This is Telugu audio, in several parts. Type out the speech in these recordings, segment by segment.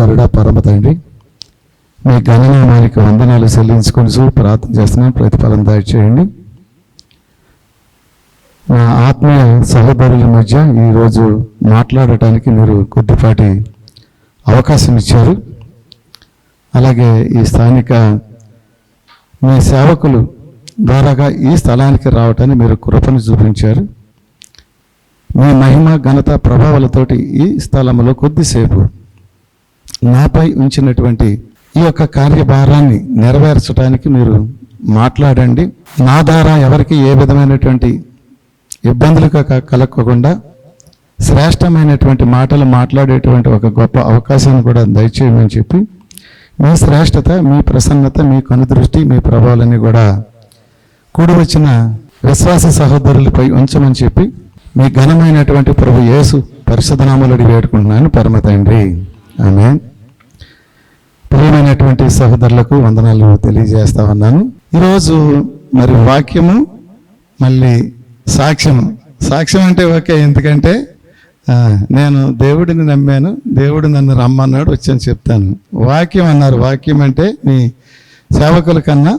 పరిశుద్ధుడ పరమ తండ్రి. మీ ఘననామానికి వందనాలు చెల్లించుకొని ప్రార్థన చేస్తున్నాను ప్రతిఫలం దయచేయండి. నా ఆత్మీయ సహోదరుల మధ్య ఈరోజు మాట్లాడటానికి మీరు కొద్దిపాటి అవకాశం ఇచ్చారు. అలాగే ఈ స్థానిక మీ సేవకులు ద్వారాగా ఈ స్థలానికి రావటాన్ని మీరు కృపను చూపించారు. మీ మహిమ ఘనత ప్రభావాలతోటి ఈ స్థలంలో కొద్దిసేపు నాపై ఉంచినటువంటి ఈ యొక్క కార్యభారాన్ని నెరవేర్చడానికి మీరు మాట్లాడండి. నా ద్వారా ఎవరికి ఏ విధమైనటువంటి ఇబ్బందులు క- కలగకుండా శ్రేష్టమైనటువంటి మాటలు మాట్లాడేటువంటి ఒక గొప్ప అవకాశాన్ని కూడా దయచేయమని చెప్పి మీ శ్రేష్టత మీ ప్రసన్నత మీ కనుదృష్టి మీ ప్రభావాలన్నీ కూడా కూడి వచ్చిన విశ్వాస సహోదరులపై ఉంచమని చెప్పి మీ ఘనమైనటువంటి ప్రభు యేసు పరిశుధనామలు అడిగి వేడుకుంటున్నాను. పరమ తండ్రి. ఆమె ప్రియమైనటువంటి సహోదరులకు వందనాలు తెలియజేస్తా ఉన్నాను ఈరోజు మరి వాక్యము మళ్ళీ సాక్ష్యము. సాక్ష్యం అంటే ఓకే ఎందుకంటే నేను దేవుడిని నమ్మాను దేవుడు నన్ను రమ్మన్నాడు వచ్చాను చెప్తాను. వాక్యం అన్నారు. వాక్యం అంటే మీ సేవకుల కన్నా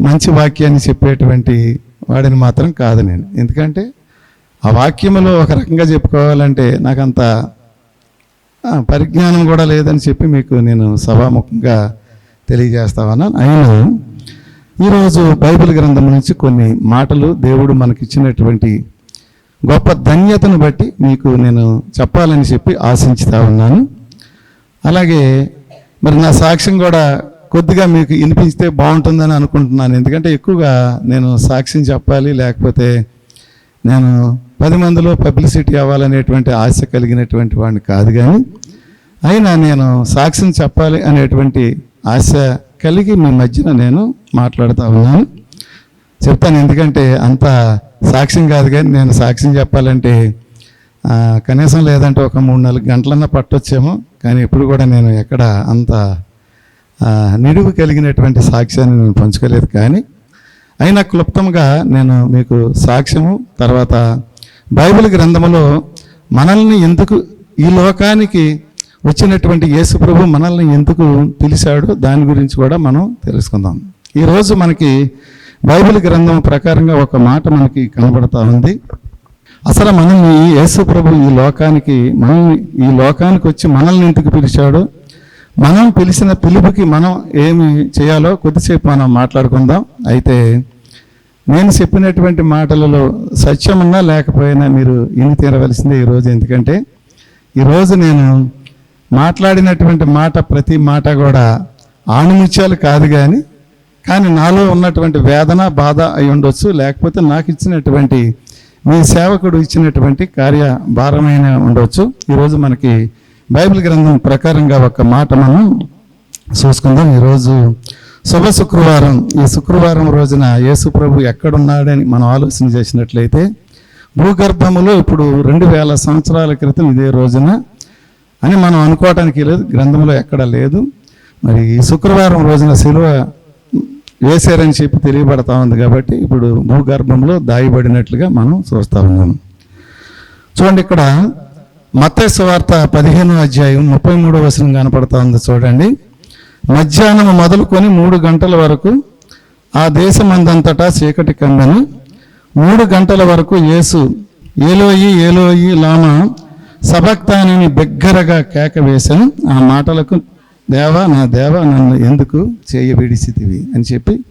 మంచి వాక్యాన్ని చెప్పేటువంటి వాడిని మాత్రం కాదు నేను. ఎందుకంటే ఆ వాక్యములో ఒక రకంగా చెప్పుకోవాలంటే నాకంత పరిజ్ఞానం కూడా లేదని చెప్పి మీకు నేను సభాముఖంగా తెలియజేస్తా ఉన్నాను అయినా ఈరోజు బైబిల్ గ్రంథం నుంచి కొన్ని మాటలు దేవుడు మనకిచ్చినటువంటి గొప్ప ధన్యతను బట్టి మీకు నేను చెప్పాలని చెప్పి ఆశించుతా ఉన్నాను. అలాగే మరి నా సాక్ష్యం కూడా కొద్దిగా మీకు వినిపిస్తే బాగుంటుందని అనుకుంటున్నాను. ఎందుకంటే ఎక్కువగా నేను సాక్ష్యం చెప్పాలి లేకపోతే నేను పది మందిలో పబ్లిసిటీ అవ్వాలనేటువంటి ఆశ కలిగినటువంటి వాడిని కాదు కానీ అయినా నేను సాక్ష్యం చెప్పాలి అనేటువంటి ఆశ కలిగి మీ మధ్యన నేను మాట్లాడుతూ ఉన్నాను. చెప్తాను ఎందుకంటే అంత సాక్ష్యం కాదు కానీ నేను సాక్ష్యం చెప్పాలంటే కనీసం లేదంటే ఒక మూడు నాలుగు గంటలన్నా పట్టొచ్చేమో కానీ ఇప్పుడు కూడా నేను ఎక్కడ అంత ఆ, కలిగినటువంటి సాక్ష్యాన్ని నేను పంచుకోలేదు కానీ అయినా క్లుప్తంగా నేను మీకు సాక్ష్యము తర్వాత బైబిల్ గ్రంథములో మనల్ని ఎందుకు ఈ లోకానికి వచ్చినటువంటి యేసు ప్రభు మనల్ని ఎందుకు పిలిచాడో దాని గురించి కూడా మనం తెలుసుకుందాం. ఈరోజు మనకి బైబిల్ గ్రంథం ప్రకారంగా ఒక మాట మనకి కనబడతా ఉంది. అసలు మనల్ని యేసు ప్రభు ఈ లోకానికి మనం ఈ లోకానికి వచ్చి మనల్ని ఎందుకు పిలిచాడో? మనం పిలిచిన పిలుపుకి మనం ఏమి చేయాలో కొద్దిసేపు మనం మాట్లాడుకుందాం. అయితే నేను చెప్పినటువంటి మాటలలో సత్యమన్నా లేకపోయినా మీరు ఇన్ని తీరవలసిందే ఈరోజు ఎందుకంటే ఈరోజు నేను మాట్లాడినటువంటి మాట ప్రతి మాట కూడా ఆణిముత్యాలు కాదు కానీ కానీ నాలో ఉన్నటువంటి వేదన బాధ అయి ఉండొచ్చు. లేకపోతే నాకు ఇచ్చినటువంటి మీ సేవకుడు ఇచ్చినటువంటి కార్య భారమైన ఉండొచ్చు. ఈరోజు మనకి బైబిల్ గ్రంథం ప్రకారంగా ఒక మాట మనం చూసుకుందాం. ఈరోజు శుభ శుక్రవారం. ఈ శుక్రవారం రోజున యేసు ప్రభు ఎక్కడున్నాడని మనం ఆలోచన చేసినట్లయితే భూగర్భములో ఇప్పుడు రెండు వేల సంవత్సరాల క్రితం ఇదే రోజున అని మనం అనుకోవటానికి లేదు గ్రంథంలో ఎక్కడ లేదు. మరి ఈ శుక్రవారం రోజున శిలువ వేశారని చెప్పి తెలియబడతా ఉంది కాబట్టి ఇప్పుడు భూగర్భంలో దాయబడినట్లుగా మనం చూస్తూ ఉన్నాము చూడండి ఇక్కడ మత్స్య వార్త పదిహేను అధ్యాయం ముప్పై మూడో వచనం కనపడతా ఉంది చూడండి. మధ్యాహ్నం మొదలుకొని మూడు గంటల వరకు ఆ దేశమందంతటా చీకటి కమ్మెను మూడు గంటల వరకు యేసు ఏలోయి ఏలోయి లామా సబక్తానని బిగ్గరగా కేక వేశాను. ఆ మాటలకు దేవా నా దేవా నన్ను ఎందుకు చేయబిడిసితివి అని చెప్పి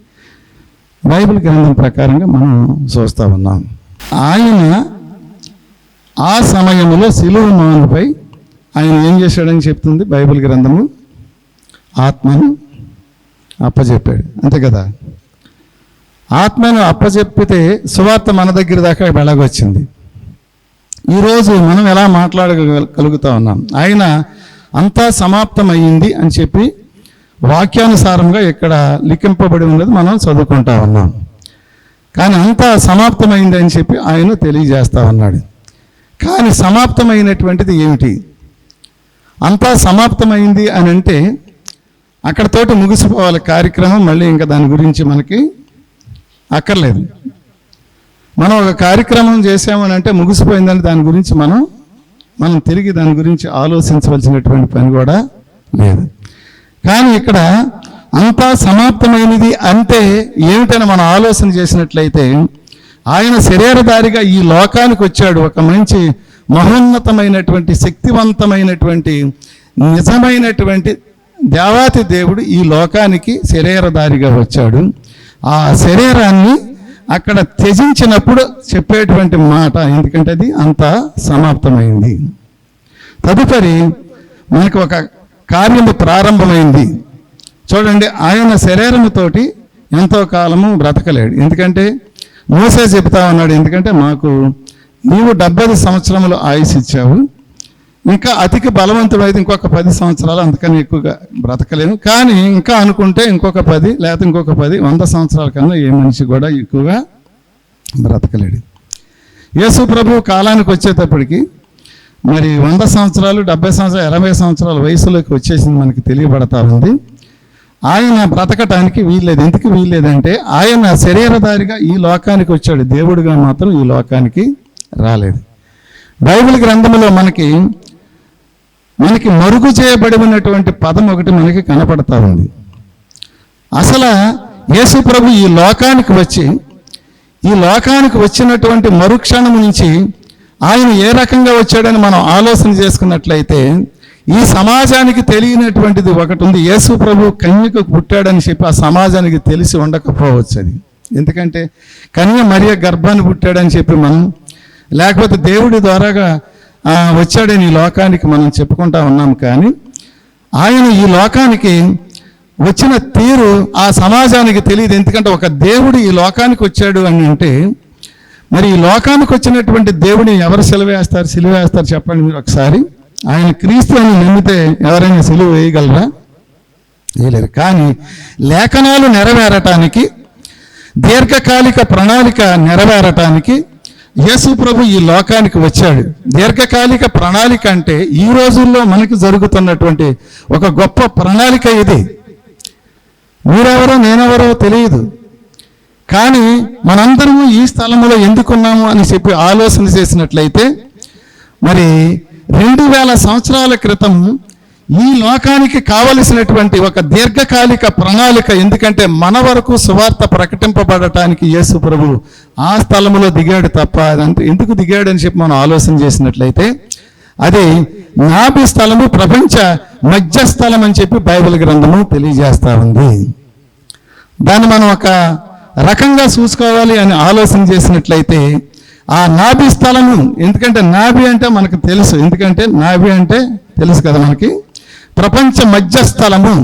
బైబిల్ గ్రంథం ప్రకారంగా మనం చూస్తూ ఉన్నాం. ఆయన ఆ సమయంలో సిలువు మానుపై ఆయన ఏం చేశాడని చెప్తుంది బైబిల్ గ్రంథము? ఆత్మను అప్పచెప్పాడు అంతే కదా? ఆత్మను అప్పచెప్పితే సువార్త మన దగ్గర దాకా వెళ్ళగొచ్చింది. ఈరోజు మనం ఎలా మాట్లాడగలుగుతా ఉన్నాం? ఆయన అంతా సమాప్తమయ్యింది అని చెప్పి వాక్యానుసారంగా ఇక్కడ లిఖింపబడి ఉన్నది మనం చదువుకుంటా ఉన్నాం. కానీ అంతా సమాప్తమైంది అని చెప్పి ఆయన తెలియజేస్తా ఉన్నాడు. కానీ సమాప్తమైనటువంటిది ఏమిటి? అంతా సమాప్తమైంది అని అంటే అక్కడతోటి ముగిసిపోవాలి కార్యక్రమం మళ్ళీ ఇంకా దాని గురించి మనకి అక్కర్లేదు. మనం ఒక కార్యక్రమం చేసామని అంటే ముగిసిపోయిందని దాని గురించి మనం మనం తిరిగి దాని గురించి ఆలోచించవలసినటువంటి పని కూడా లేదు. కానీ ఇక్కడ అంతా సమాప్తమైనది అంటే ఏమిటని మనం ఆలోచన చేసినట్లయితే ఆయన శరీరధారిగా ఈ లోకానికి వచ్చాడు. ఒక మంచి మహోన్నతమైనటువంటి శక్తివంతమైనటువంటి నిజమైనటువంటి దేవాతి దేవుడు ఈ లోకానికి శరీరధారిగా వచ్చాడు. ఆ శరీరాన్ని అక్కడ త్యజించినప్పుడు చెప్పేటువంటి మాట ఎందుకంటే అది అంత సమాప్తమైంది. తదుపరి మనకు ఒక కార్యము ప్రారంభమైంది. చూడండి ఆయన శరీరముతోటి ఎంతో కాలము బ్రతకలేడు. ఎందుకంటే మోసే చెప్తా ఉన్నాడు ఎందుకంటే మాకు నీవు డెబ్బై సంవత్సరములు ఆయుష్ ఇచ్చావు. ఇంకా అతికి బలవంతుడైతే ఇంకొక పది సంవత్సరాలు అందుకని ఎక్కువగా బ్రతకలేను. కానీ ఇంకా అనుకుంటే ఇంకొక పది లేకపోతే ఇంకొక పది వంద సంవత్సరాల కన్నా ఏ మనిషి కూడా ఎక్కువగా బ్రతకలేడు. యేసు ప్రభు కాలానికి వచ్చేటప్పటికి మరి వంద సంవత్సరాలు డెబ్బై సంవత్సరాలు ఎనభై సంవత్సరాల వయసులోకి వచ్చేసింది మనకి తెలియబడతా ఉంది. ఆయన బ్రతకటానికి వీల్లేదు. ఎందుకు వీల్లేదంటే ఆయన శరీరధారిగా ఈ లోకానికి వచ్చాడు. దేవుడిగా మాత్రం ఈ లోకానికి రాలేదు. బైబిల్ గ్రంథంలో మనకి మనకి మరుగు చేయబడి ఉన్నటువంటి పదం ఒకటి మనకి కనపడతా ఉంది. అసలు యేసు ప్రభు ఈ లోకానికి వచ్చి ఈ లోకానికి వచ్చినటువంటి మరుక్షణం నుంచి ఆయన ఏ రకంగా వచ్చాడని మనం ఆలోచన చేసుకున్నట్లయితే ఈ సమాజానికి తెలియనటువంటిది ఒకటి ఉంది యేసు ప్రభు కన్యకు పుట్టాడని చెప్పి ఆ సమాజానికి తెలిసి ఉండకపోవచ్చు అది. ఎందుకంటే కన్య మరియ గర్భాన్ని పుట్టాడని చెప్పి మనం లేకపోతే దేవుడి ద్వారాగా వచ్చాడని ఈ లోకానికి మనం చెప్పుకుంటా ఉన్నాం కానీ ఆయన ఈ లోకానికి వచ్చిన తీరు ఆ సమాజానికి తెలియదు. ఎందుకంటే ఒక దేవుడు ఈ లోకానికి వచ్చాడు అని అంటే మరి ఈ లోకానికి వచ్చినటువంటి దేవుడిని ఎవరు సిలువేస్తారు? సిలువేస్తారు చెప్పండి మీరు ఒకసారి. ఆయన క్రీస్తు అని నమ్మితే ఎవరైనా సిలువ వేయగలరా? వేయలేరు. కానీ లేఖనాలు నెరవేరటానికి దీర్ఘకాలిక ప్రణాళిక నెరవేరటానికి యేసు ప్రభు ఈ లోకానికి వచ్చాడు. దీర్ఘకాలిక ప్రణాళిక అంటే ఈ రోజుల్లో మనకి జరుగుతున్నటువంటి ఒక గొప్ప ప్రణాళిక ఇది. మీరెవరో నేనెవరో తెలియదు. కానీ మనందరము ఈ స్థలంలో ఎందుకున్నాము అని చెప్పి ఆలోచన చేసినట్లయితే మరి రెండు వేల సంవత్సరాల క్రితం ఈ లోకానికి కావలసినటువంటి ఒక దీర్ఘకాలిక ప్రణాళిక ఎందుకంటే మన వరకు సువార్త ప్రకటింపబడటానికి యేసు ప్రభు ఆ స్థలంలో దిగాడు తప్ప అదంతా ఎందుకు దిగాడు అని చెప్పి మనం ఆలోచన చేసినట్లయితే అది నాభి స్థలము ప్రపంచ మధ్య స్థలం అని చెప్పి బైబిల్ గ్రంథము తెలియజేస్తా ఉంది. దాన్ని మనం ఒక రకంగా చూసుకోవాలి అని ఆలోచన చేసినట్లయితే ఆ నాభి స్థలము ఎందుకంటే నాభి అంటే మనకు తెలుసు ఎందుకంటే నాభి అంటే తెలుసు కదా మనకి ప్రపంచ మధ్య స్థలము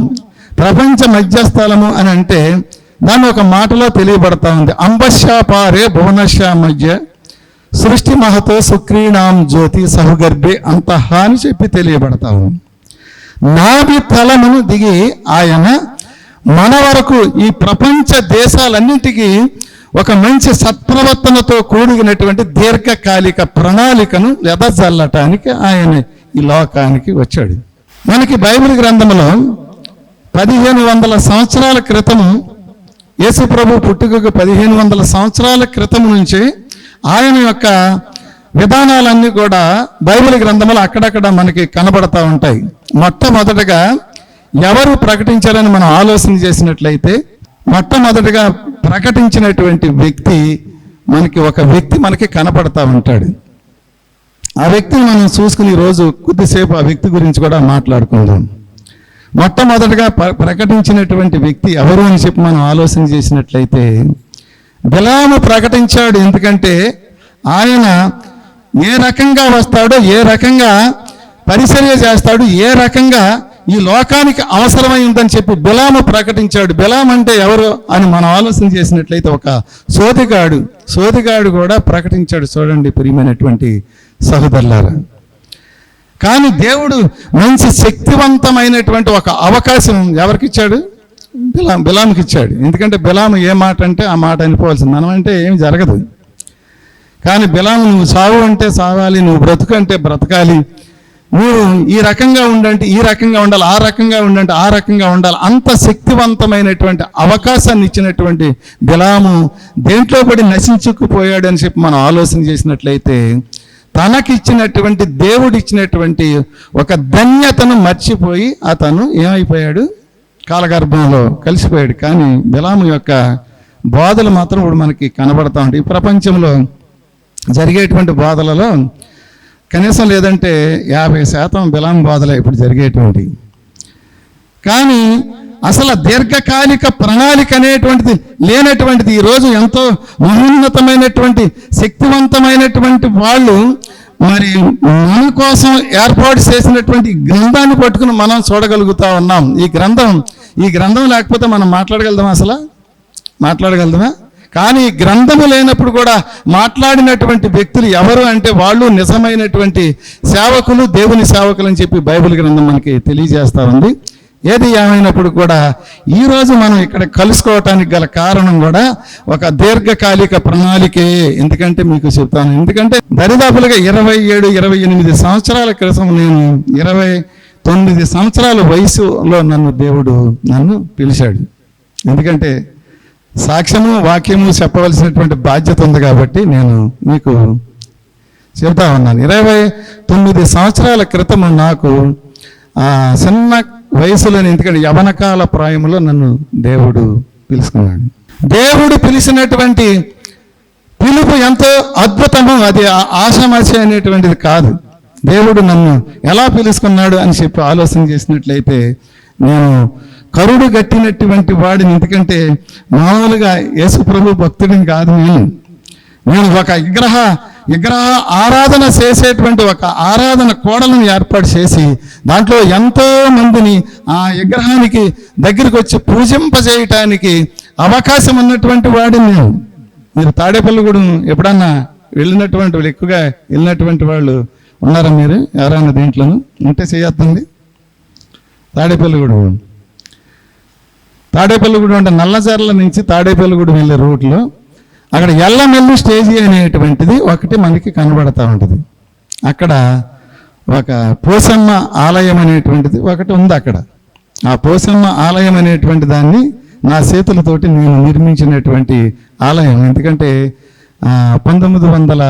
ప్రపంచ మధ్య స్థలము అని అంటే దాన్ని ఒక మాటలో తెలియబడతా ఉంది. అంబశ్యాపారే భువనశ్యా మధ్య సృష్టి మహతో సుక్రీణాం జ్యోతి సహగర్భే అంతః అని చెప్పి తెలియబడతా ఉంది. నాభి తలమును దిగి ఆయన మన వరకు ఈ ప్రపంచ దేశాలన్నింటికీ ఒక మంచి సత్ప్రవర్తనతో కూడినటువంటి దీర్ఘకాలిక ప్రణాళికను ఎదజల్లటానికి ఆయన ఈ లోకానికి వచ్చాడు. మనకి బైబిల్ గ్రంథంలో పదిహేను వందల సంవత్సరాల క్రితం యేసు ప్రభు పుట్టుకకు పదిహేను వందల సంవత్సరాల క్రితం నుంచి ఆయన యొక్క విధానాలన్నీ కూడా బైబిల్ గ్రంథంలో అక్కడక్కడ మనకి కనబడతా ఉంటాయి. మొట్టమొదటగా ఎవరు ప్రకటించారని మనం ఆలోచన చేసినట్లయితే మొట్టమొదటగా ప్రకటించినటువంటి వ్యక్తి మనకి ఒక వ్యక్తి మనకి కనపడతా ఉంటాడు. ఆ వ్యక్తిని మనం చూసుకుని రోజు కొద్దిసేపు ఆ వ్యక్తి గురించి కూడా మాట్లాడుకుందాం. మొట్టమొదటగా ప్రకటించినటువంటి వ్యక్తి ఎవరు అని చెప్పి మనం ఆలోచన చేసినట్లయితే బిలాము ప్రకటించాడు ఎందుకంటే ఆయన ఏ రకంగా వస్తాడో ఏ రకంగా పరిచర్య చేస్తాడు ఏ రకంగా ఈ లోకానికి అవసరమై ఉందని చెప్పి బిలాము ప్రకటించాడు. బిలాం అంటే ఎవరు అని మనం ఆలోచన చేసినట్లయితే ఒక సోదిగాడు సోదిగాడు కూడా ప్రకటించాడు చూడండి ప్రియమైనటువంటి సహోదరులారా. కానీ దేవుడు మంచి శక్తివంతమైనటువంటి ఒక అవకాశం ఎవరికి ఇచ్చాడు బిలాం బిలాంకి ఇచ్చాడు ఎందుకంటే బిలాము ఏ మాట అంటే ఆ మాట అనిపోవాల్సింది మనం అంటే ఏమి జరగదు. కానీ బిలాము నువ్వు సావు అంటే సావాలి నువ్వు బ్రతుకు అంటే బ్రతకాలి. నువ్వు ఈ రకంగా ఉండంటే ఈ రకంగా ఉండాలి ఆ రకంగా ఉండంటే ఆ రకంగా ఉండాలి. అంత శక్తివంతమైనటువంటి అవకాశాన్ని ఇచ్చినటువంటి బిలాము దేంట్లో పడి నశించుకుపోయాడు అని చెప్పి మనం ఆలోచన చేసినట్లయితే తనకిచ్చినటువంటి దేవుడు ఇచ్చినటువంటి ఒక ధన్యతను మర్చిపోయి అతను ఏమైపోయాడు? కాలగర్భంలో కలిసిపోయాడు. కానీ బిలాము యొక్క బోధలు మాత్రం ఇప్పుడు మనకి కనబడతా ఉంటాయి ఈ ప్రపంచంలో జరిగేటువంటి బోధలలో కనీసం లేదంటే యాభై శాతం బిలాం బోధలే ఇప్పుడు జరిగేటువంటి. కానీ అసలు దీర్ఘకాలిక ప్రణాళిక అనేటువంటిది లేనటువంటిది ఈరోజు ఎంతో మహోన్నతమైనటువంటి శక్తివంతమైనటువంటి వాళ్ళు మరి మన కోసం ఏర్పాటు చేసినటువంటి గ్రంథాన్ని పట్టుకుని మనం చూడగలుగుతా ఉన్నాం. ఈ గ్రంథం ఈ గ్రంథం లేకపోతే మనం మాట్లాడగలుగుతాం అసలు? మాట్లాడగలుగుతామా కానీ గ్రంథము లేనప్పుడు కూడా మాట్లాడినటువంటి వ్యక్తులు ఎవరు అంటే వాళ్ళు నిజమైనటువంటి సేవకులు దేవుని సేవకులు అని చెప్పి బైబిల్ గ్రంథం మనకి తెలియజేస్తా ఉంది. ఏది ఏమైనప్పుడు కూడా ఈరోజు మనం ఇక్కడ కలుసుకోవటానికి గల కారణం కూడా ఒక దీర్ఘకాలిక ప్రణాళికే. ఎందుకంటే మీకు చెప్తాను ఎందుకంటే దరిదాపులుగా ఇరవై ఏడు ఇరవై ఎనిమిది సంవత్సరాల క్రితం నేను ఇరవై తొమ్మిది సంవత్సరాల వయసులో నన్ను దేవుడు నన్ను పిలిచాడు. ఎందుకంటే సాక్ష్యము వాక్యము చెప్పవలసినటువంటి బాధ్యత ఉంది కాబట్టి నేను మీకు చెబుతా ఉన్నాను. ఇరవై తొమ్మిది సంవత్సరాల క్రితం నాకు చిన్న వయసులో ఎందుకంటే యవనకాల ప్రాయంలో నన్ను దేవుడు పిలుచుకున్నాడు దేవుడు పిలిచినటువంటి పిలుపు ఎంతో అద్భుతము అది ఆ- అనేటువంటిది కాదు. దేవుడు నన్ను ఎలా పిలుచుకున్నాడు అని చెప్పి ఆలోచన చేసినట్లయితే నేను కరుడు గట్టినటువంటి వాడిని ఎందుకంటే మామూలుగా యేసు ప్రభు భక్తుడిని కాదు నేను. నేను ఒక విగ్రహ విగ్రహ ఆరాధన చేసేటువంటి ఒక ఆరాధన కోడలను ఏర్పాటు చేసి దాంట్లో ఎంతో మందిని ఆ విగ్రహానికి దగ్గరికి వచ్చి పూజింపజేయటానికి అవకాశం ఉన్నటువంటి వాడిని నేను. మీరు తాడేపల్లిగూడెం ఎప్పుడన్నా వెళ్ళినటువంటి వాళ్ళు ఎక్కువగా వెళ్ళినటువంటి వాళ్ళు ఉన్నారా మీరు? ఎవరైనా దీంట్లోనూ ఉంటే చేయొద్దండి. తాడేపల్లిగూడెం తాడేపల్లిగూడెం అంటే నల్లజర్ల నుంచి తాడేపల్లిగూడెం వెళ్ళే రూట్లో అక్కడ ఎల్లమెల్లి స్టేజీ అనేటువంటిది ఒకటి మనకి కనబడతా ఉంటుంది. అక్కడ ఒక పోసమ్మ ఆలయం అనేటువంటిది ఒకటి ఉంది అక్కడ. ఆ పోసమ్మ ఆలయం అనేటువంటి దాన్ని నా చేతులతోటి నేను నిర్మించినటువంటి ఆలయం. ఎందుకంటే పంతొమ్మిది వందల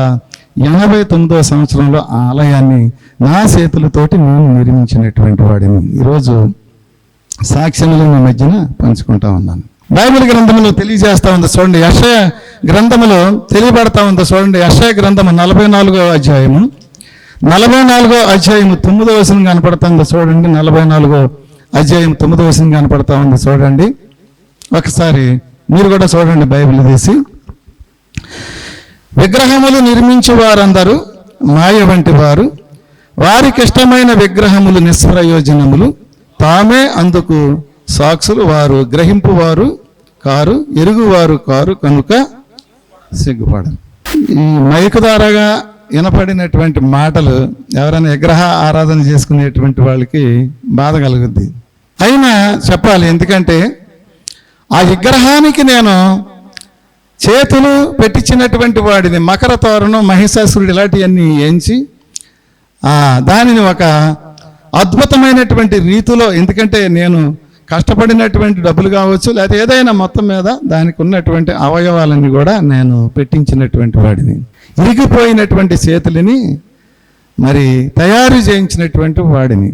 ఎనభై తొమ్మిదో సంవత్సరంలో ఆ ఆలయాన్ని నా చేతులతోటి నేను నిర్మించినటువంటి వాడిని. ఈరోజు సాక్ష్యములు మీ మధ్యన పంచుకుంటా ఉన్నాను. బైబిల్ గ్రంథంలో తెలియజేస్తా ఉంది చూడండి. యషయ గ్రంథములో తెలియబడతా ఉంది చూడండి. యషయ గ్రంథము నలభై నాలుగో అధ్యాయము. నలభై నాలుగో అధ్యాయము తొమ్మిదో వచనం కనపడుతుంది చూడండి. నలభై నాలుగో అధ్యాయం తొమ్మిదో వచనం కనపడతా ఉంది చూడండి. ఒకసారి మీరు కూడా చూడండి బైబిల్ తీసి. విగ్రహములు నిర్మించే వారందరూ మాయ వంటి వారు. వారికి ఇష్టమైన విగ్రహములు నిష్ప్రయోజనములు. తామే అందుకు సాక్షులు వారు గ్రహింపువారు. కారు ఎరుగువారు కారు కనుక సిగ్గుపడరు. ఈ మైకు ద్వారాగా వినపడినటువంటి మాటలు ఎవరైనా విగ్రహ ఆరాధన చేసుకునేటువంటి వాళ్ళకి బాధ కలుగుద్ది. అయినా చెప్పాలి ఎందుకంటే ఆ విగ్రహానికి నేను చేతులు పెట్టించినటువంటి వాడిని మకర తోరణం మహిషాసురుడు ఇలాంటివన్నీ ఎంచి దానిని ఒక అద్భుతమైనటువంటి రీతిలో ఎందుకంటే నేను కష్టపడినటువంటి డబ్బులు కావచ్చు లేకపోతే ఏదైనా మొత్తం మీద దానికి ఉన్నటువంటి అవయవాలని కూడా నేను పెట్టించినటువంటి వాడిని. ఇరిగిపోయినటువంటి చేతులని మరి తయారు చేయించినటువంటి వాడిని.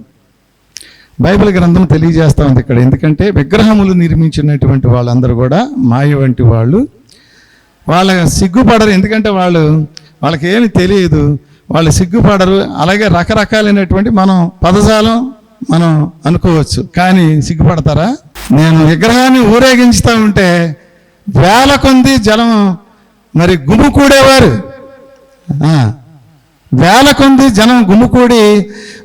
బైబిల్ గ్రంథం తెలియజేస్తా ఉంది ఇక్కడ. ఎందుకంటే విగ్రహములు నిర్మించినటువంటి వాళ్ళందరూ కూడా మాయ వంటి వాళ్ళు. వాళ్ళ సిగ్గుపడరు. ఎందుకంటే వాళ్ళు వాళ్ళకి ఏమి తెలియదు. వాళ్ళు సిగ్గుపడరు. అలాగే రకరకాలైనటువంటి మనం పదజాలం మనం అనుకోవచ్చు. కానీ సిగ్గుపడతారా? నేను విగ్రహాన్ని ఊరేగించుతా ఉంటే వేల కొంది జలం మరి గుమ్ముకూడేవారు వేల కొంది జనం గుమ్ముకూడి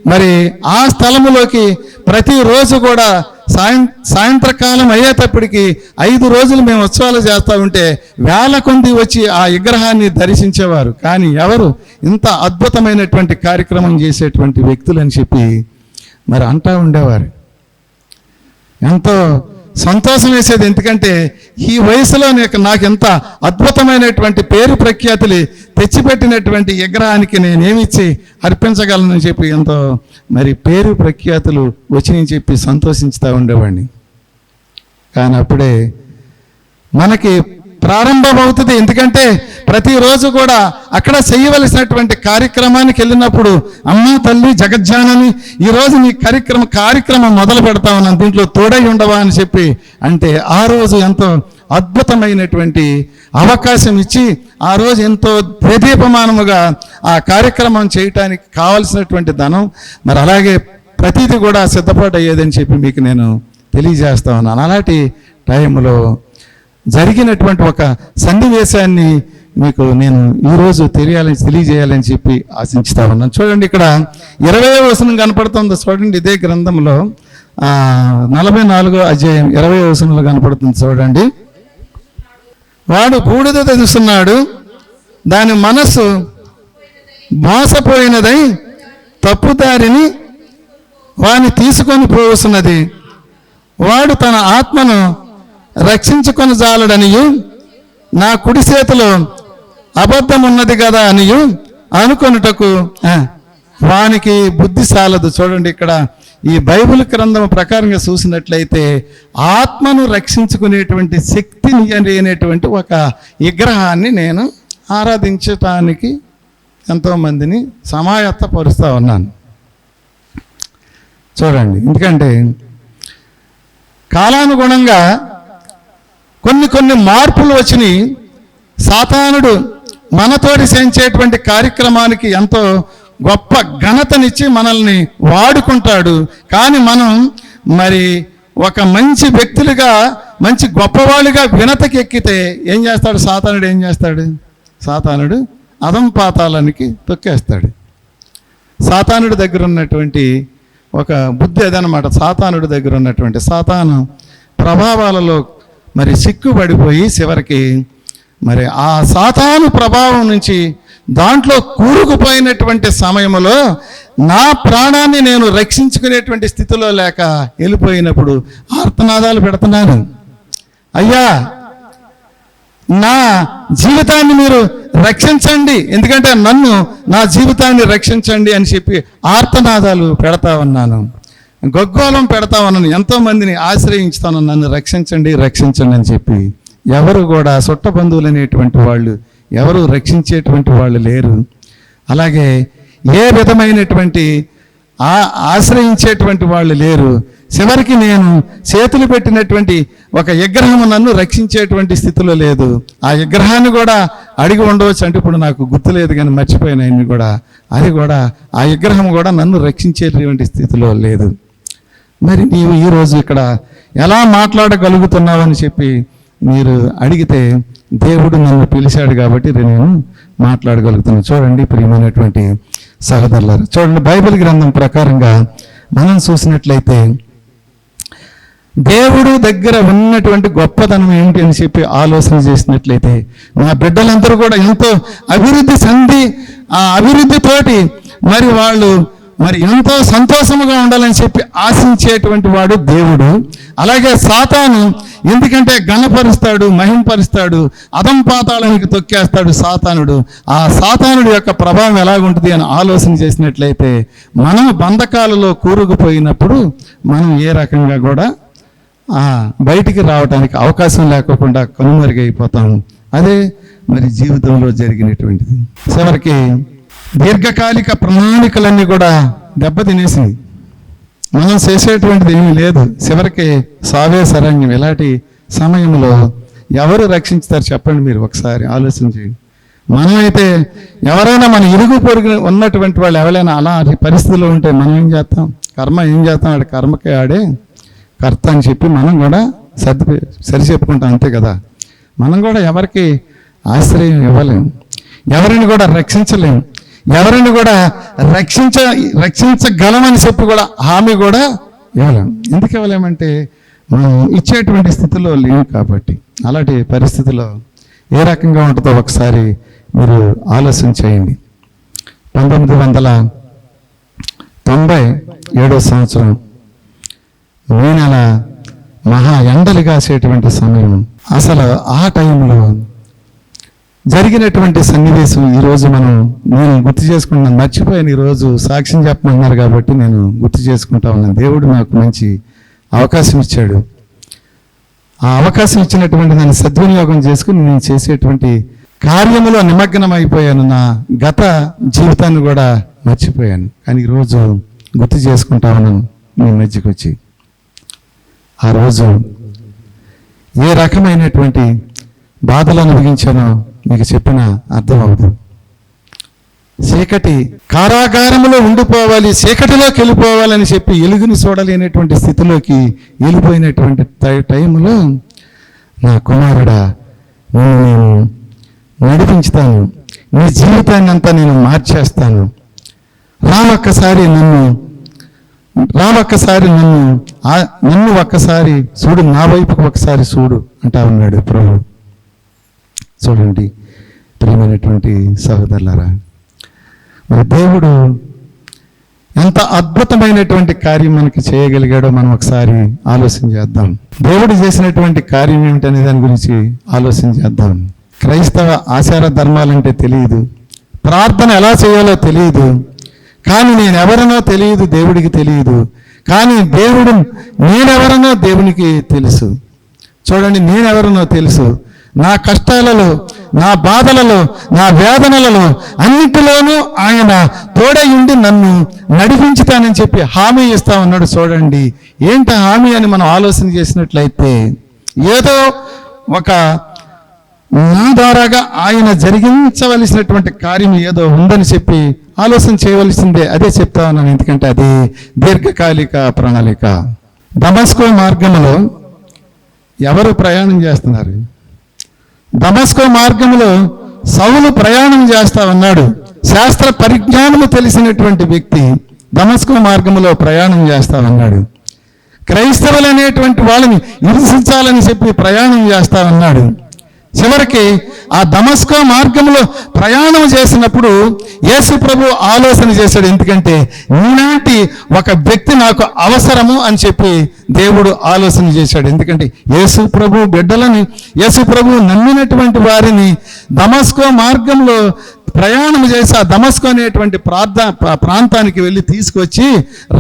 మరి ఆ స్థలములోకి ప్రతిరోజు కూడా సాయం సాయంత్రకాలం అయ్యేటప్పటికి ఐదు రోజులు మేము ఉత్సవాలు చేస్తూ ఉంటే వేల కొంది వచ్చి ఆ విగ్రహాన్ని దర్శించేవారు. కానీ ఎవరు ఇంత అద్భుతమైనటువంటి కార్యక్రమం చేసేటువంటి వ్యక్తులు అని చెప్పి మరి అంటా ఉండేవారు. ఎంతో సంతోషం వేసేది ఎందుకంటే ఈ వయసులో నాకు నాకు ఎంత అద్భుతమైనటువంటి పేరు ప్రఖ్యాతులు తెచ్చిపెట్టినటువంటి విగ్రహానికి నేనేమిచ్చి అర్పించగలనని చెప్పి ఎంతో మరి పేరు ప్రఖ్యాతులు వచ్చినాయని చెప్పి సంతోషించుతూ ఉండేవాడిని. కానీ అప్పుడే మనకి ప్రారంభం అవుతుంది ఎందుకంటే ప్రతిరోజు కూడా అక్కడ చేయవలసినటువంటి కార్యక్రమానికి వెళ్ళినప్పుడు అమ్మ తల్లి జగజ్జానని ఈరోజు నీ కార్యక్రమం కార్యక్రమం మొదలు పెడతా ఉన్నాను దీంట్లో తోడై ఉండవా అని చెప్పి అంటే ఆ రోజు ఎంతో అద్భుతమైనటువంటి అవకాశం ఇచ్చి ఆ రోజు ఎంతో ప్రదీపమానముగా ఆ కార్యక్రమం చేయటానికి కావలసినటువంటి ధనం మరి అలాగే ప్రతిదీ కూడా సిద్ధపాటు అయ్యేదని చెప్పి మీకు నేను తెలియజేస్తా ఉన్నాను. అలాంటి టైంలో జరిగినటువంటి ఒక సన్నివేశాన్ని మీకు నేను ఈరోజు తెలియాలని తెలియజేయాలని చెప్పి ఆశించుతా ఉన్నాను. చూడండి ఇక్కడ ఇరవై వసనం కనపడుతుంది. చూడండి ఇదే గ్రంథంలో నలభై నాలుగో అధ్యాయం ఇరవై వసనంలో కనపడుతుంది చూడండి. వాడు బూడిద తెలుస్తున్నాడు దాని మనస్సు మోసపోయినదై తప్పుదారిని వాని తీసుకొని పోవస్తున్నది వాడు తన ఆత్మను రక్షించుకొని జాలడనియు నా కుడి చేతిలో అబద్ధం ఉన్నది కదా అని అనుకొనుటకు. వానికి బుద్ధి సాలదు చూడండి ఇక్కడ. ఈ బైబిల్ గ్రంథం ప్రకారంగా చూసినట్లయితే ఆత్మను రక్షించుకునేటువంటి శక్తిని అనేటువంటి ఒక విగ్రహాన్ని నేను ఆరాధించటానికి ఎంతోమందిని సమాయత్తపరుస్తూ ఉన్నాను. చూడండి. ఎందుకంటే కాలానుగుణంగా కొన్ని కొన్ని మార్పులు వచ్చినాయి. సాతానుడు మనతోటి చేయించేటువంటి కార్యక్రమానికి ఎంతో గొప్ప ఘనతనిచ్చి మనల్ని వాడుకుంటాడు. కానీ మనం మరి ఒక మంచి వ్యక్తులుగా మంచి గొప్పవాళ్ళుగా వినతకి ఎక్కితే ఏం చేస్తాడు? సాతానుడు ఏం చేస్తాడు? సాతానుడు అధంపాతాలనికి తొక్కేస్తాడు. సాతానుడి దగ్గర ఉన్నటువంటి ఒక బుద్ధి అదనమాట. సాతానుడి దగ్గర ఉన్నటువంటి సాతాను ప్రభావాలలో మరి సిక్కుబడిపోయి చివరికి మరి ఆ సాతాను ప్రభావం నుంచి దాంట్లో కూరుకుపోయినటువంటి సమయంలో నా ప్రాణాన్ని నేను రక్షించుకునేటువంటి స్థితిలో లేక వెళ్ళిపోయినప్పుడు ఆర్తనాదాలు పెడుతున్నాను. అయ్యా నా జీవితాన్ని మీరు రక్షించండి. ఎందుకంటే నన్ను నా జీవితాన్ని రక్షించండి అని చెప్పి ఆర్తనాదాలు పెడతా ఉన్నాను. గొగ్గోళం పెడతా ఉన్నాను. ఎంతో మందిని ఆశ్రయించుతాను. నన్ను రక్షించండి రక్షించండి అని చెప్పి ఎవరు కూడా సుట్ట బంధువులు అనేటువంటి వాళ్ళు ఎవరు రక్షించేటువంటి వాళ్ళు లేరు. అలాగే ఏ విధమైనటువంటి ఆ ఆశ్రయించేటువంటి వాళ్ళు లేరు. చివరికి నేను చేతులు పెట్టినటువంటి ఒక విగ్రహం నన్ను రక్షించేటువంటి స్థితిలో లేదు. ఆ విగ్రహాన్ని కూడా అడిగి ఉండవచ్చు అంటే ఇప్పుడు నాకు గుర్తులేదు కానీ మర్చిపోయిన ఆయన్ని కూడా. అది కూడా ఆ విగ్రహం కూడా నన్ను రక్షించేటువంటి స్థితిలో లేదు. మరి నీవు ఈరోజు ఇక్కడ ఎలా మాట్లాడగలుగుతున్నావని చెప్పి మీరు అడిగితే దేవుడు నన్ను పిలిచాడు కాబట్టి నేను మాట్లాడగలుగుతున్నాను చూడండి ప్రియమైనటువంటి సహోదరులారు. చూడండి బైబిల్ గ్రంథం ప్రకారంగా మనం చూసినట్లయితే దేవుడు దగ్గర ఉన్నటువంటి గొప్పతనం ఏమిటి అని చెప్పి ఆలోచన చేసినట్లయితే మా బిడ్డలందరూ కూడా ఎంతో అభివృద్ధి సంధి ఆ అభివృద్ధితోటి మరి వాళ్ళు మరి ఎంతో సంతోషముగా ఉండాలని చెప్పి ఆశించేటువంటి వాడు దేవుడు. అలాగే సాతాను ఎందుకంటే ఘనపరుస్తాడు మహింపరుస్తాడు అదం పాతాళానికి తొక్కేస్తాడు సాతానుడు. ఆ సాతానుడి యొక్క ప్రభావం ఎలాగుంటుంది అని ఆలోచన చేసినట్లయితే మనం బంధకాలలో కూరుకుపోయినప్పుడు మనం ఏ రకంగా కూడా ఆ, బయటికి రావడానికి అవకాశం లేకుండా కనుమరుగైపోతాము. అదే మరి జీవితంలో జరిగినటువంటిది. చివరికి దీర్ఘకాలిక ప్రణాళికలన్నీ కూడా దెబ్బతినేసింది మనం చేసేటువంటిది ఏమీ లేదు. చివరికి సావే శరణ్యం. ఇలాంటి సమయంలో ఎవరు రక్షించుతారు చెప్పండి మీరు ఒకసారి ఆలోచన చేయండి. మనమైతే ఎవరైనా మన ఇరుగు పొరుగు ఉన్నటువంటి వాళ్ళు ఎవరైనా అలాంటి పరిస్థితిలో ఉంటే మనం ఏం చేస్తాం? కర్మ ఏం చేస్తాం? ఆడు కర్మకే ఆడే కర్త అని చెప్పి మనం కూడా సర్ది సరి చెప్పుకుంటాం అంతే కదా. మనం కూడా ఎవరికి ఆశ్రయం ఇవ్వలేం. ఎవరిని కూడా రక్షించలేం. ఎవరిని కూడా రక్షించ రక్షించగలమని చెప్పి కూడా హామీ కూడా ఇవ్వలేం. ఎందుకు ఇవ్వలేమంటే మనం ఇచ్చేటువంటి స్థితిలో లేవు కాబట్టి. అలాంటి పరిస్థితిలో ఏ రకంగా ఉంటుందో ఒకసారి మీరు ఆలోచన చేయండి. పంతొమ్మిది వందల తొంభై ఏడో సంవత్సరం మే నెల మహా ఎండలు కాసేటువంటి సమయం. అసలు ఆ టైంలో జరిగినటువంటి సన్నివేశం ఈరోజు మనం నేను గుర్తు చేసుకుంటున్నాను మర్చిపోయాను ఈరోజు సాక్ష్యం చెప్పమన్నారు కాబట్టి నేను గుర్తు చేసుకుంటా ఉన్నాను. దేవుడు నాకు మంచి అవకాశం ఇచ్చాడు. ఆ అవకాశం ఇచ్చినటువంటి దాన్ని సద్వినియోగం చేసుకుని నేను చేసేటువంటి కార్యములో నిమగ్నమైపోయాను. నా గత జీవితాన్ని కూడా మర్చిపోయాను. కానీ ఈరోజు గుర్తు చేసుకుంటా ఉన్నాను మీ మధ్యకి వచ్చి. ఆ రోజు ఏ రకమైనటువంటి బాధలు అనుభవించానో మీకు చెప్పిన అర్థమవుతుంది చీకటి కారాగారములో ఉండిపోవాలి చీకటిలోకి వెళ్ళిపోవాలని చెప్పి ఎలుగుని చూడలేనటువంటి స్థితిలోకి వెళ్ళిపోయినటువంటి టైంలో నా కుమారుడా నేను నేను నడిపించుతాను. నీ జీవితాన్ని అంతా నేను మార్చేస్తాను. రామొక్కసారి నన్ను రామొక్కసారి నన్ను నన్ను ఒక్కసారి చూడు నా వైపుకు ఒకసారి చూడు అంటా ఉన్నాడు ప్రభు. చూడండి ప్రియమైనటువంటి సహోదరులారా మరి దేవుడు ఎంత అద్భుతమైనటువంటి కార్యం మనకి చేయగలిగాడో మనం ఒకసారి ఆలోచన చేద్దాం. దేవుడు చేసినటువంటి కార్యం ఏమిటనే దాని గురించి ఆలోచన చేద్దాం. క్రైస్తవ ఆచార ధర్మాలంటే తెలియదు. ప్రార్థన ఎలా చేయాలో తెలియదు. కానీ నేను ఎవరనో తెలియదు దేవుడికి తెలియదు. కానీ దేవుడు నేనెవరనో దేవునికి తెలుసు. చూడండి నేనెవరనో తెలుసు. నా కష్టాలలో నా బాధలలో నా వేదనలలో అన్నిటిలోనూ ఆయన తోడై ఉండి నన్ను నడిపించుతానని చెప్పి హామీ ఇస్తా ఉన్నాడు చూడండి. ఏంటి హామీ అని మనం ఆలోచన చేసినట్లయితే ఏదో ఒక నా ద్వారాగా ఆయన జరిగించవలసినటువంటి కార్యం ఏదో ఉందని చెప్పి ఆలోచన చేయవలసిందే అదే చెప్తా ఉన్నాను. ఎందుకంటే అది దీర్ఘకాలిక ప్రణాళిక. దమస్కో మార్గంలో ఎవరు ప్రయాణం చేస్తున్నారు? దమస్కో మార్గంలో సౌలు ప్రయాణం చేస్తా ఉన్నాడు. శాస్త్ర పరిజ్ఞానము తెలిసినటువంటి వ్యక్తి దమస్కో మార్గంలో ప్రయాణం చేస్తా ఉన్నాడు. క్రైస్తవులు అనేటువంటి వాళ్ళని హింసించాలని చెప్పి ప్రయాణం చేస్తా ఉన్నాడు. చివరికి ఆ దమస్కో మార్గంలో ప్రయాణం చేసినప్పుడు యేసు ప్రభు ఆలోచన చేశాడు ఎందుకంటే నీలాంటి ఒక వ్యక్తి నాకు అవసరము అని చెప్పి దేవుడు ఆలోచన చేశాడు. ఎందుకంటే యేసు ప్రభు బిడ్డలని యేసు ప్రభు నమ్మినటువంటి వారిని దమస్కో మార్గంలో ప్రయాణం చేసి ఆ దమస్కో అనేటువంటి ప్రార్థ ప్రాంతానికి వెళ్ళి తీసుకొచ్చి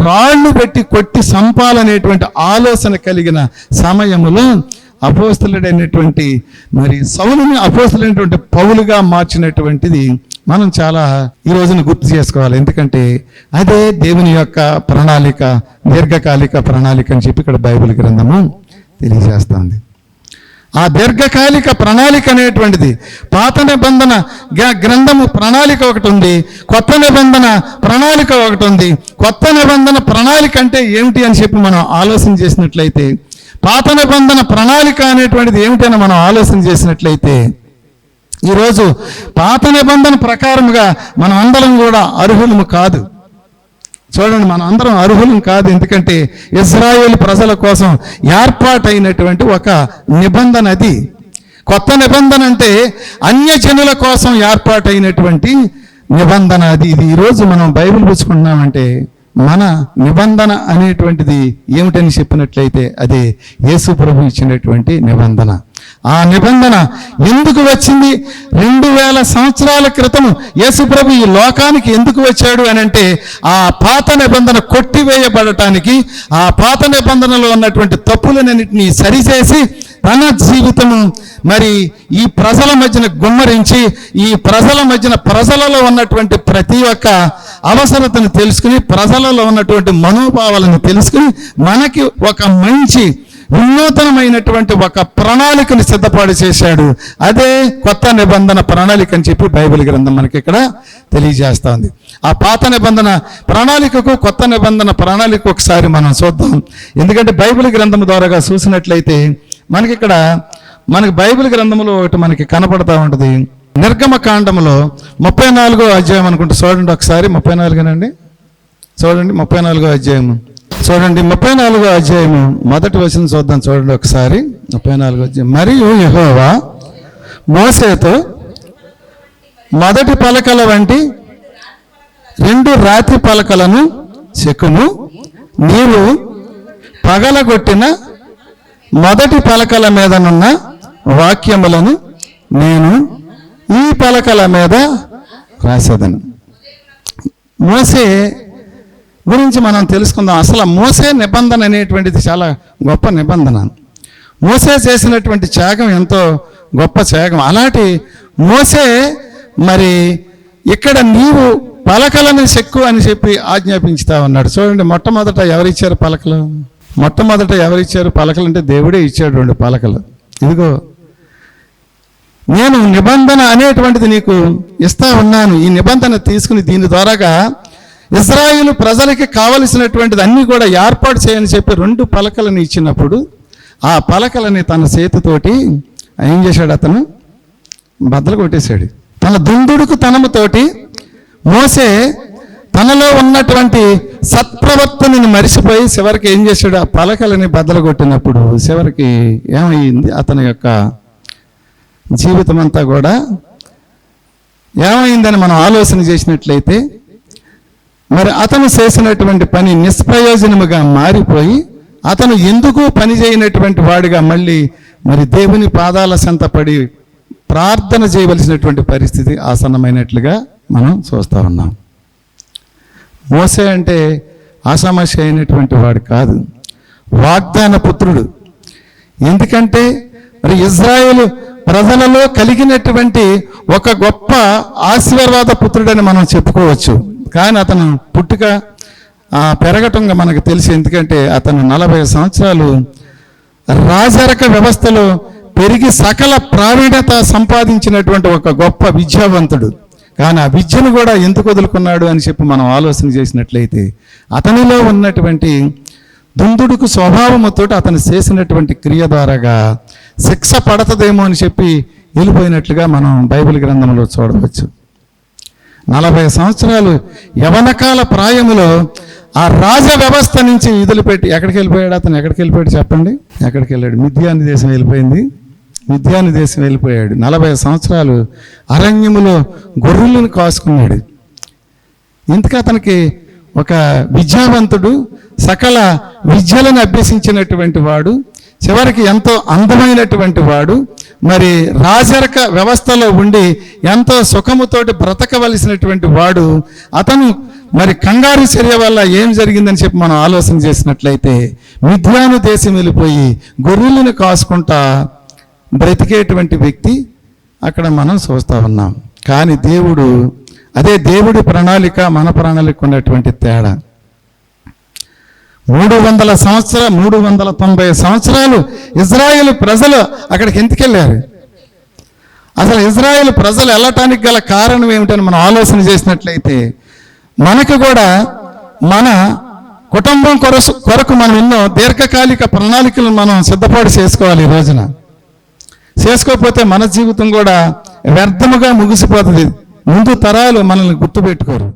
రాళ్ళు పెట్టి కొట్టి సంపాలనేటువంటి ఆలోచన కలిగిన సమయంలో అపోస్తలుడైనటువంటి మరి సౌలుని అపోస్తలైనటువంటి పౌలుగా మార్చినటువంటిది మనం చాలా ఈ రోజున గుర్తు చేసుకోవాలి. ఎందుకంటే అదే దేవుని యొక్క ప్రణాళిక దీర్ఘకాలిక ప్రణాళిక అని చెప్పి ఇక్కడ బైబిల్ గ్రంథము తెలియజేస్తుంది. ఆ దీర్ఘకాలిక ప్రణాళిక అనేటువంటిది పాత నిబంధన గ- గ్రంథము ప్రణాళిక ఒకటి ఉంది కొత్త నిబంధన ప్రణాళిక ఒకటి ఉంది. కొత్త నిబంధన ప్రణాళిక అంటే ఏమిటి అని చెప్పి మనం ఆలోచన చేసినట్లయితే పాత నిబంధన ప్రణాళిక అనేటువంటిది ఏమిటని మనం ఆలోచన చేసినట్లయితే ఈరోజు పాత నిబంధన ప్రకారముగా మనం అందరం కూడా అర్హులము కాదు. చూడండి మనం అందరం అర్హులం కాదు. ఎందుకంటే ఇజ్రాయేల్ ప్రజల కోసం ఏర్పాటైనటువంటి ఒక నిబంధన అది. కొత్త నిబంధన అంటే అన్యజనుల కోసం ఏర్పాటైనటువంటి నిబంధన అది. ఇది ఈరోజు మనం బైబిల్ పుచ్చుకుంటున్నామంటే మన నిబంధన అనేటువంటిది ఏమిటని చెప్పినట్లయితే అదే యేసు ప్రభు ఇచ్చినటువంటి నిబంధన. ఆ నిబంధన ఎందుకు వచ్చింది? రెండు వేల సంవత్సరాల క్రితం యేసుప్రభు ఈ లోకానికి ఎందుకు వచ్చాడు అని అంటే ఆ పాత నిబంధన కొట్టివేయబడటానికి ఆ పాత నిబంధనలో ఉన్నటువంటి తప్పులన్నింటినీ సరిచేసి తన జీవితము మరి ఈ ప్రజల మధ్యన గుమ్మరించి ఈ ప్రజల మధ్యన ప్రజలలో ఉన్నటువంటి ప్రతి ఒక్క అవసరతను తెలుసుకుని ప్రజలలో ఉన్నటువంటి మనోభావాలను తెలుసుకుని మనకి ఒక మంచి వినూతనమైనటువంటి ఒక ప్రణాళికను సిద్ధపాటు చేశాడు. అదే కొత్త నిబంధన ప్రణాళిక అని చెప్పి బైబిల్ గ్రంథం మనకి ఇక్కడ తెలియజేస్తుంది ఆ పాత నిబంధన ప్రణాళికకు కొత్త నిబంధన ప్రణాళిక ఒకసారి మనం చూద్దాం. ఎందుకంటే బైబిల్ గ్రంథం ద్వారాగా చూసినట్లయితే మనకి ఇక్కడ మనకి బైబిల్ గ్రంథంలో ఒకటి మనకి కనపడతా ఉంటుంది. నిర్గమ కాండములో ముప్పై నాలుగో అధ్యాయం అనుకుంటే. చూడండి ఒకసారి ముప్పై నాలుగేనండి? చూడండి ముప్పై నాలుగో అధ్యాయము. చూడండి ముప్పై నాలుగో అధ్యాయము. మొదటి వచనం చూద్దాం చూడండి ఒకసారి. ముప్పై నాలుగో అధ్యాయం. మరియు యహోవా మోసేతో మొదటి పలకల వంటి రెండు రాతి పలకలను చెక్కును. నీవు పగలగొట్టిన మొదటి పలకల మీదనున్న వాక్యములను నేను ఈ పలకల మీద రాసేదని. మోసే గురించి మనం తెలుసుకుందాం. అసలు మోసే నిబంధన అనేటువంటిది చాలా గొప్ప నిబంధన. మోసే చేసినటువంటి త్యాగం ఎంతో గొప్ప త్యాగం. అలాంటి మోసే మరి ఇక్కడ నీవు పలకలను చెక్కు అని చెప్పి ఆజ్ఞాపించుతా ఉన్నాడు. చూడండి మొట్టమొదట ఎవరిచ్చారు పలకలు? మొట్టమొదట ఎవరిచ్చారు పలకలు అంటే దేవుడే ఇచ్చాడు రెండు పలకలు. ఇదిగో నేను నిబంధన అనేటువంటిది నీకు ఇస్తా ఉన్నాను. ఈ నిబంధన తీసుకుని దీని ద్వారాగా ఇజ్రాయిల్ ప్రజలకి కావలసినటువంటిది అన్నీ కూడా ఏర్పాటు చేయని చెప్పి రెండు పలకలను ఇచ్చినప్పుడు ఆ పలకలని తన చేతితోటి ఏం చేశాడు అతను? బద్దలు కొట్టేశాడు. తన దుందుడుకు తనముతోటి మోసే తనలో ఉన్నటువంటి సత్ప్రవర్తనని మరిచిపోయి చివరికి ఏం చేశాడు? ఆ పలకలని బద్దలు కొట్టినప్పుడు చివరికి ఏమైంది? అతని యొక్క జీవితం అంతా కూడా ఏమైందని మనం ఆలోచన చేసినట్లయితే మరి అతను చేసినటువంటి పని నిష్ప్రయోజనముగా మారిపోయి అతను ఎందుకు పని చేయనటువంటి వాడిగా మళ్ళీ మరి దేవుని పాదాల సంతపడి ప్రార్థన చేయవలసినటువంటి పరిస్థితి ఆసన్నమైనట్లుగా మనం చూస్తూ ఉన్నాం. మోసే అంటే ఆసామాషి అయినటువంటి వాడు కాదు. వాగ్దాన పుత్రుడు. ఎందుకంటే మరి ఇజ్రాయేల్ ప్రజలలో కలిగినటువంటి ఒక గొప్ప ఆశీర్వాద పుత్రుడని మనం చెప్పుకోవచ్చు. కానీ అతను పుట్టుక పెరగటంగా మనకు తెలిసి ఎందుకంటే అతను నలభై సంవత్సరాలు రాజరక వ్యవస్థలో పెరిగి సకల ప్రావీణ్యత సంపాదించినటువంటి ఒక గొప్ప విద్యావంతుడు. కానీ ఆ విద్యను కూడా ఎందుకు వదులుకున్నాడు అని చెప్పి మనం ఆలోచన చేసినట్లయితే అతనిలో ఉన్నటువంటి దుందుడుకు స్వభావముతో అతను చేసినటువంటి క్రియ ద్వారాగా శిక్ష పడతదేమో అని చెప్పి వెళ్ళిపోయినట్లుగా మనం బైబిల్ గ్రంథంలో చూడవచ్చు. నలభై సంవత్సరాలు యవనకాల ప్రాయములో ఆ రాజ వ్యవస్థ నుంచి వదిలిపెట్టి ఎక్కడికి వెళ్ళిపోయాడు అతను? ఎక్కడికి వెళ్ళిపోయాడు చెప్పండి. ఎక్కడికి వెళ్ళాడు? మిథ్యాని దేశం వెళ్ళిపోయింది. మిథ్యాని దేశం వెళ్ళిపోయాడు. నలభై సంవత్సరాలు అరణ్యములో గొర్రెలను కాసుకున్నాడు. ఇంతకు అతనికి ఒక విద్యావంతుడు సకల విద్యలను అభ్యసించినటువంటి వాడు చివరికి ఎంతో అందమైనటువంటి వాడు. మరి రాజరక వ్యవస్థలో ఉండి ఎంతో సుఖముతోటి బ్రతకవలసినటువంటి వాడు. అతను మరి కంగారు చర్య వల్ల ఏం జరిగిందని చెప్పి మనం ఆలోచన చేసినట్లయితే మిథ్యాను దేశం వెళ్ళిపోయి గొర్రెలను కాసుకుంటా బ్రతికేటువంటి వ్యక్తి అక్కడ మనం చూస్తూ ఉన్నాం. కానీ దేవుడు అదే దేవుడి ప్రణాళిక మన ప్రణాళిక ఉన్నటువంటి తేడా. మూడు వందల సంవత్సరాలు మూడు వందల తొంభై సంవత్సరాలు ఇజ్రాయేల్ ప్రజలు అక్కడికి ఎందుకు వెళ్ళారు? అసలు ఇజ్రాయేల్ ప్రజలు వెళ్ళటానికి గల కారణం ఏమిటని మనం ఆలోచన చేసినట్లయితే మనకు కూడా మన కుటుంబం కొరసు కొరకు మనం ఎన్నో దీర్ఘకాలిక ప్రణాళికలు మనం సిద్ధపాటు చేసుకోవాలి ఈ రోజున. చేసుకోకపోతే మన జీవితం కూడా వ్యర్థముగా ముగిసిపోతుంది. ముందు తరాలు మనల్ని గుర్తుపెట్టుకోరు.